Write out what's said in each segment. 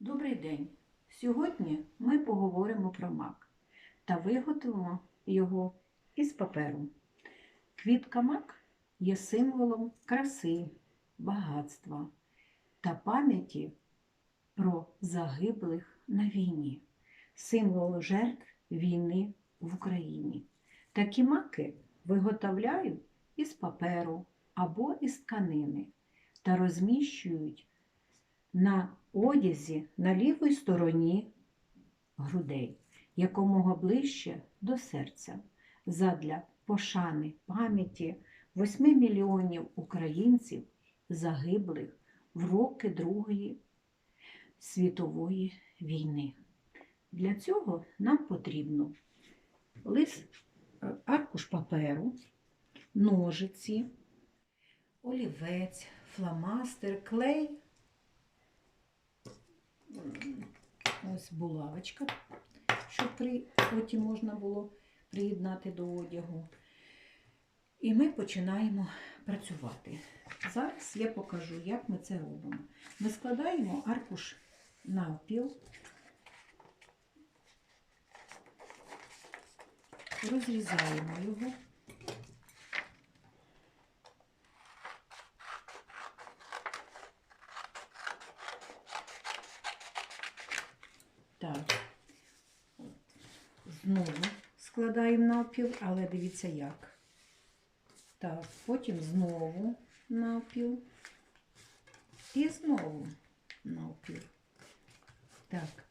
Добрий день! Сьогодні ми поговоримо про мак та виготовимо його із паперу. Квітка мак є символом краси, багатства та пам'яті про загиблих на війні, символ жертв війни в Україні. Такі маки виготовляють із паперу або із тканини та розміщують на одязі на лівій стороні грудей, якомога ближче до серця, задля пошани пам'яті 8 мільйонів українців, загиблих в роки Другої світової війни. Для цього нам потрібно лист, е, аркуш паперу, ножиці, олівець, фломастер, клей. Ось булавочка, щоб при, потім можна було приєднати до одягу. І ми починаємо працювати. Зараз я покажу, як ми це робимо. Ми складаємо аркуш навпіл, розрізаємо його. Так. Знову складаємо навпіл, але дивіться як. Так, потім знову навпіл. І знову навпіл. Так,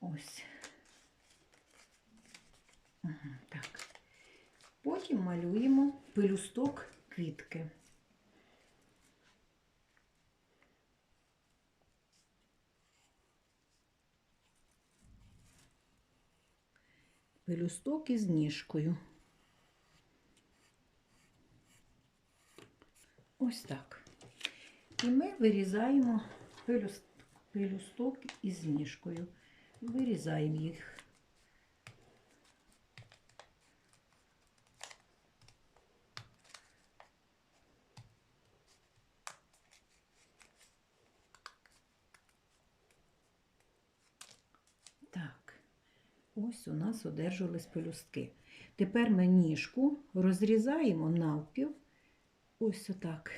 ось. Так. Потім малюємо пелюсток квітки. Пелюсток із ніжкою. Ось так. І ми вирізаємо пелюсток із ніжкою. Вирізаємо їх. Так. Ось у нас одержались пелюстки. Тепер ми ніжку розрізаємо навпіл. Ось отак.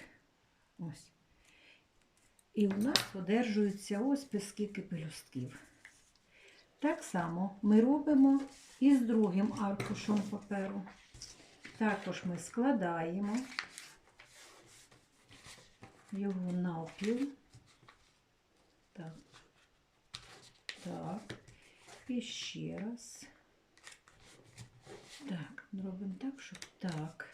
І у нас одержується ось скільки пелюстків. Так само ми робимо і з другим аркушем паперу. Також ми складаємо його навпіл. Так. Так. І ще раз. Так, робимо так, щоб так.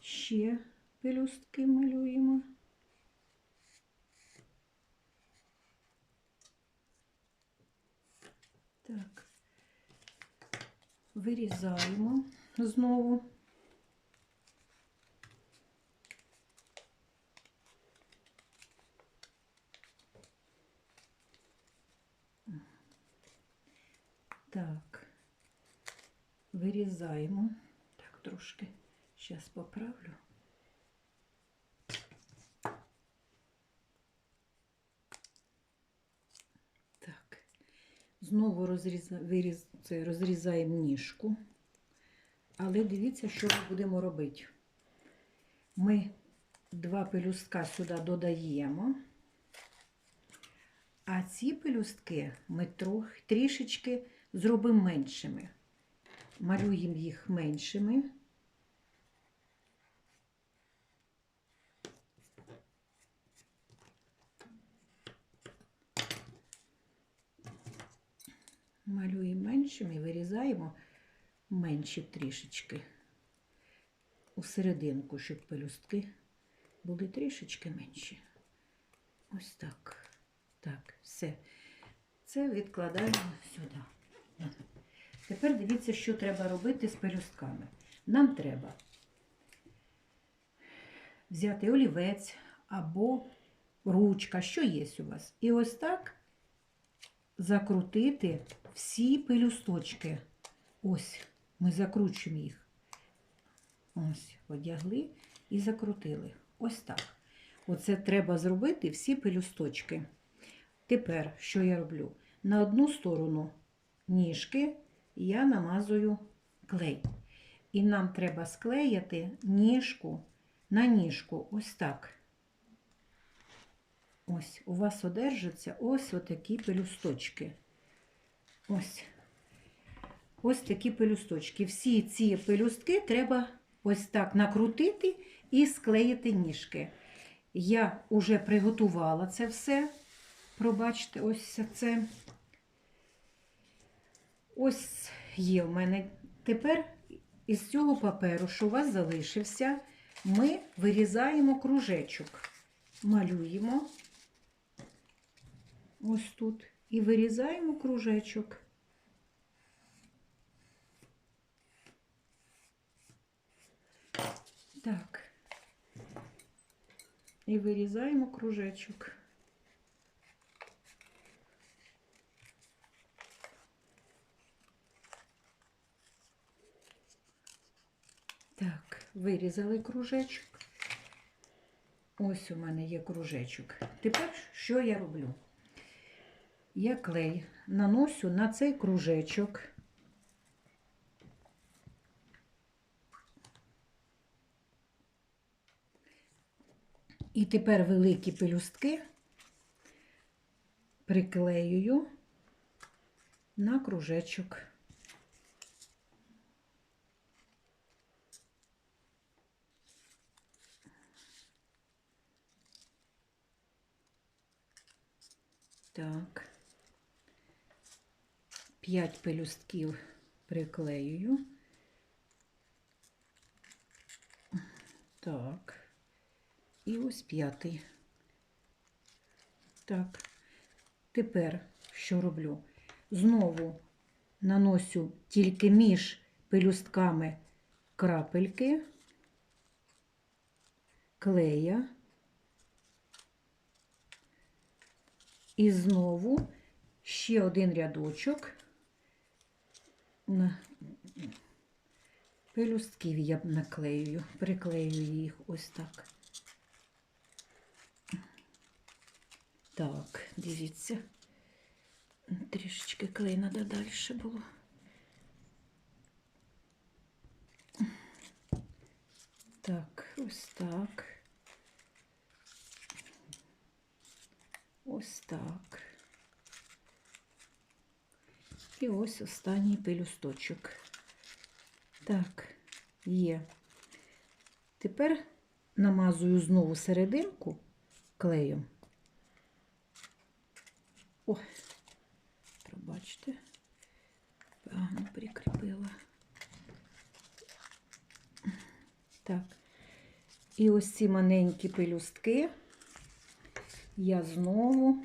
Ще пелюстки малюємо. Так, вирізаємо знову. Так, вирізаємо. Так, трошки зараз поправлю. Так, знову розріза, виріз, це, розрізаємо ніжку. Але дивіться, що ми будемо робити. Ми два пелюстка сюди додаємо. А ці пелюстки ми трохи трішечки зробимо меншими. Малюємо їх меншими. Малюємо меншими вирізаємо менші трішечки у серединку, щоб пелюстки були трішечки менші. Ось так. Так, все. Це відкладаємо сюди. Тепер дивіться, що треба робити з пелюстками. Нам треба взяти олівець або ручка, що є у вас. І ось так закрутити всі пелюсточки. Ось, ми закручуємо їх. Ось, одягли і закрутили. Ось так. Оце треба зробити всі пелюсточки. Тепер, що я роблю? На одну сторону ніжки я намазую клей. І нам треба склеїти ніжку на ніжку. Ось так. Ось, у вас одержаться ось отакі пелюсточки. Ось. Ось такі пелюсточки. Всі ці пелюстки треба ось так накрутити і склеїти ніжки. Я вже приготувала це все. Пробачте, ось це. Ось є в мене. Тепер із цього паперу, що у вас залишився, ми вирізаємо кружечок. Малюємо ось тут і вирізаємо кружечок. Так. І вирізаємо кружечок. Так, вирізали кружечок. Ось у мене є кружечок. Тепер що я роблю? Я клей наношу на цей кружечок. І тепер великі пелюстки приклеюю на кружечок. Так, п'ять пелюстків приклеюю. Так. І ось п'ятий. Так. Тепер що роблю? Знову наношу тільки між пелюстками крапельки, клея. І знову ще один рядочок на пелюстків я наклею, приклею їх ось так. Так, дивіться. Трішечки клей треба далі було. Так, ось так. Ось так. І ось останній пелюсточок. Так, є. Тепер намазую знову серединку клеєм. О, пробачте, погано прикріпила. Так, і ось ці маленькі пелюстки я знову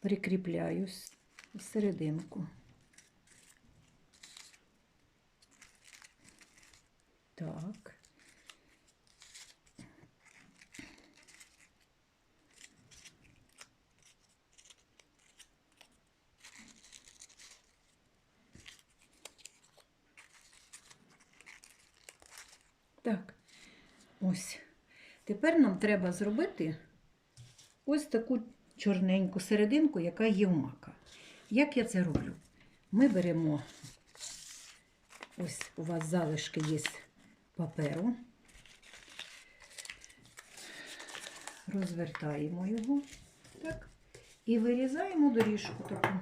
прикріпляю серединку. Так. Так, ось. Тепер нам треба зробити ось таку чорненьку серединку, яка є у мака. Як я це роблю? Ми беремо, ось у вас залишки є паперу, розвертаємо його так, і вирізаємо доріжку таку.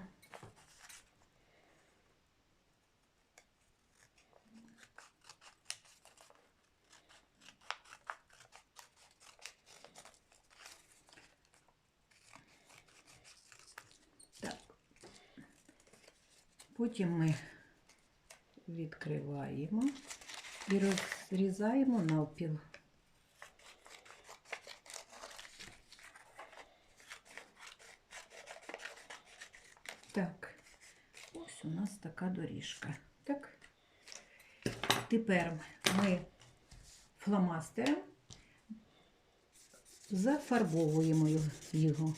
Так. Потім ми відкриваємо і розрізаємо навпіл. Так, ось у нас така доріжка. Так. Тепер ми фломастером зафарбовуємо його,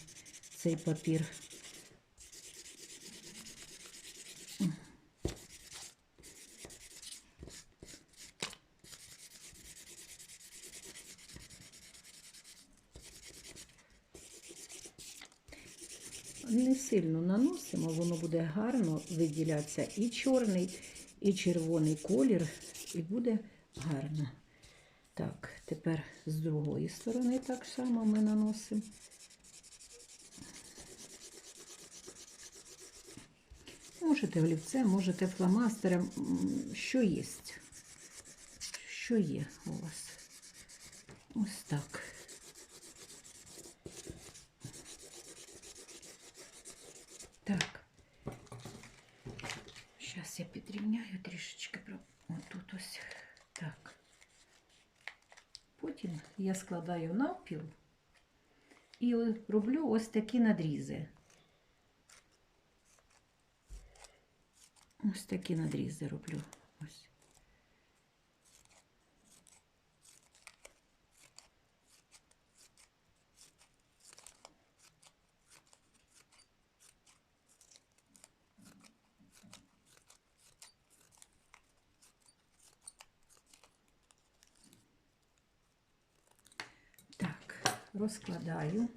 цей папір. Не сильно наносимо, воно буде гарно виділятися і чорний, і червоний колір, і буде гарно. Так, тепер з другої сторони так само ми наносимо. Можете олівцем, можете фломастером, що є. Що є у вас? Ось так. Так. Зараз я підрівняю трішечки. про- Отут ось так. Потім я складаю навпіл і роблю ось такі надрізи. Ось такі надрізи роблю. Ось. Так, розкладаю.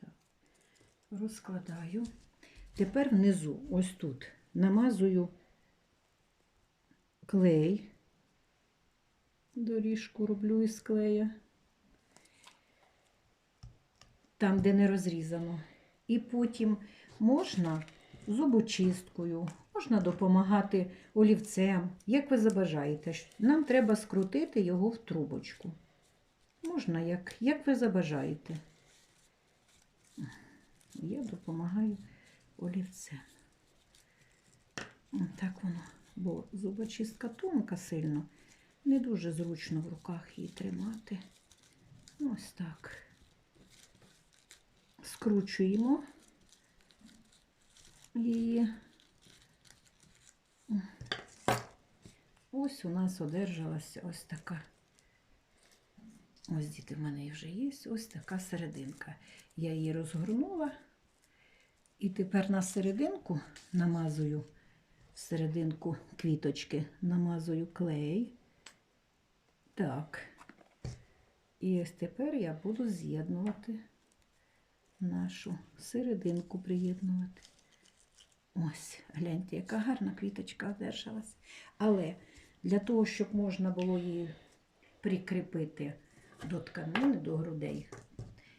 Так, розкладаю. Тепер внизу, ось тут, намазую клей. Доріжку роблю із клея. Там, де не розрізано. І потім можна зубочисткою, можна допомагати олівцем, як ви забажаєте. Нам треба скрутити його в трубочку. Можна, як, як ви забажаєте. Я допомагаю олівцем. Так воно, бо зубочистка тонка сильно, не дуже зручно в руках її тримати. Ось так. Скручуємо її. Ось у нас одержалася ось така. Ось діти в мене вже є, ось така серединка. Я її розгорнула. І тепер на серединку намазую, серединку квіточки намазую клей. Так. І ось тепер я буду з'єднувати нашу серединку приєднувати. Ось, гляньте, яка гарна квіточка одержалась. Але для того, щоб можна було її прикріпити до тканини, до грудей,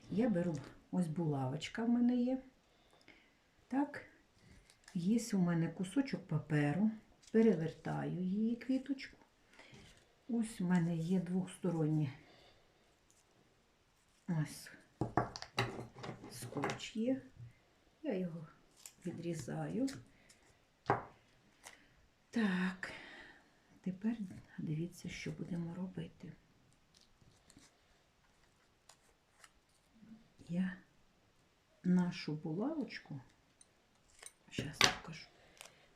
я беру ось булавочка в мене є. Так, є у мене кусочок паперу, перевертаю її квіточку. Ось у мене є двосторонні ось скотч є. Я його відрізаю. Так, тепер дивіться, що будемо робити. Я нашу булавочку Зараз покажу.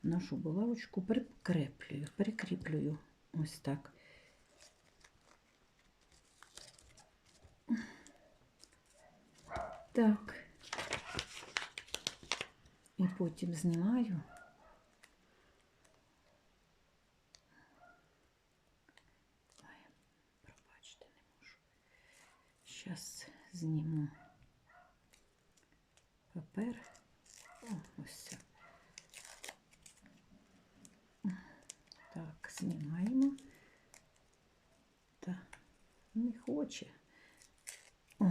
Нашу булавочку прикреплюю, прикріплюю ось так. Так. І потім знімаю. Пробачте, не можу. Зараз зніму папер. О, ось це. Так, знімаємо. Так, не хоче.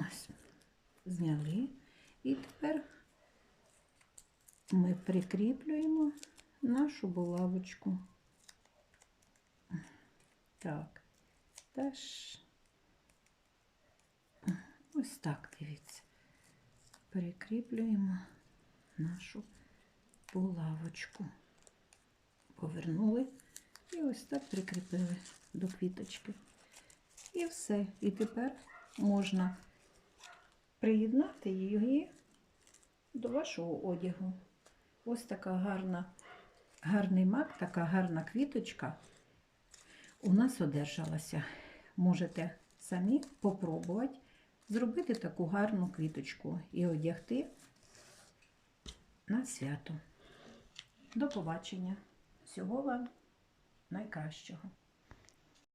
Ось, зняли. І тепер ми прикріплюємо нашу булавочку. Так, теж ось так, дивіться. Прикріплюємо нашу булавочку. Повернули і ось так прикріпили до квіточки. І все. І тепер можна приєднати її до вашого одягу. Ось така гарна, гарний мак, така гарна квіточка у нас одержалася. Можете самі попробувати зробити таку гарну квіточку і одягти на свято. До побачення. Всього вам найкращого.